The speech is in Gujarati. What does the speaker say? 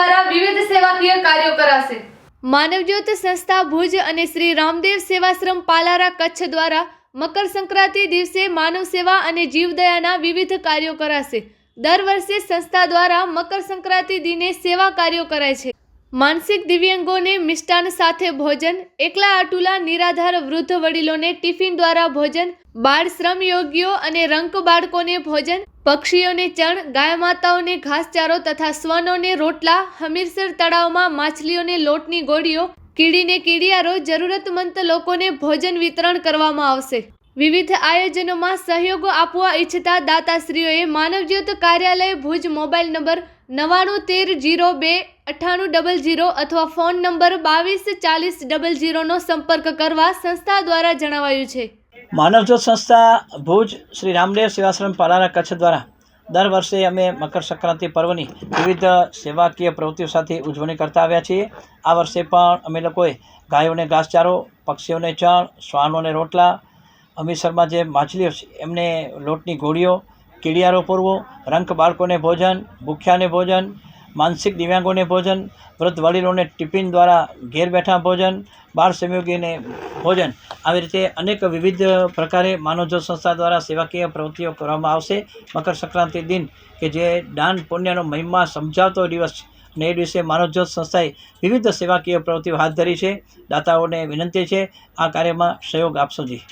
દ્વારા વિવિધ સેવાકીય કાર્યો કરાશે. માનવજ્યોત સંસ્થા ભુજ અને શ્રી રામદેવ સેવાશ્રમ પાલારા કચ્છ દ્વારા મકર સંક્રાંતિ દિવસે માનવ સેવા અને જીવદયાના વિવિધ કાર્યો કરાશે. દર વર્ષે સંસ્થા દ્વારા મકર સંક્રાંતિ દિને સેવા કાર્યો કરાય છે. માનસિક દિવ્યાંગોને મિષ્ટાન સાથે ભોજન, એકલા અટુલા નિરાધાર વૃદ્ધ વડીલોને ટિફિન દ્વારા ભોજન, બાળ શ્રમ અને રંક બાળકોને ભોજન, પક્ષીઓને ચણ, ગાય માતાઓને ઘાસચારો તથા સ્વનોને રોટલા, હમીરસર તળાવમાં માછલીઓને લોટની ગોળીઓ, કીડીને કીડિયારો જરૂરતમંદ લોકોને ભોજન વિતરણ કરવામાં આવશે. વિવિધ આયોજનોમાં સહયોગો આપવા ઈચ્છતા દાતાશ્રીઓએ માનવજ્યોત કાર્યાલય ભુજ મોબાઈલ નંબર નવ્વાણું તેર જીરો બે અઠ્ઠાણું ડબલ જીરો અથવા ફોન નંબર બાવીસ ચાલીસ ડબલ જીરોનો સંપર્ક કરવા સંસ્થા દ્વારા જણાવાયું છે. માનવજ્યોત સંસ્થા ભુજ શ્રી રામદેવ સેવાશ્રમ પાલારા કચ્છ દ્વારા દર વર્ષે અમે મકર સંક્રાંતિ પર્વની વિવિધ સેવાકીય પ્રવૃત્તિઓ સાથે ઉજવણી કરતા આવ્યા છીએ. આ વર્ષે પણ અમે લોકોએ ગાયોને ઘાસચારો, પક્ષીઓને ચણ, શ્વાનોને રોટલા અમીસરમાં જે માછલીઓ એમને લોટની ગોળીઓ, કીડિયારો પૂરવો, રંક બાળકોને ભોજન, ભૂખ્યાને ભોજન, માનસિક દિવ્યાંગોને ભોજન, વૃદ્ધ વડીલોને ટિફિન દ્વારા ઘેર બેઠા ભોજન, બાળ સંયોગીને ભોજન, આવી રીતે અનેક વિવિધ પ્રકારે માનવજ્યોત સંસ્થા દ્વારા સેવાકીય પ્રવૃત્તિઓ કરવામાં આવશે. મકર સંક્રાંતિ દિન, કે જે દાન પુણ્યનો મહિમા સમજાવતો દિવસ છે. અને એ દિવસે માનવજ્યોત સંસ્થાએ વિવિધ સેવાકીય પ્રવૃત્તિઓ હાથ ધરી છે. દાતાઓને વિનંતી છે, આ કાર્યમાં સહયોગ આપશો જી.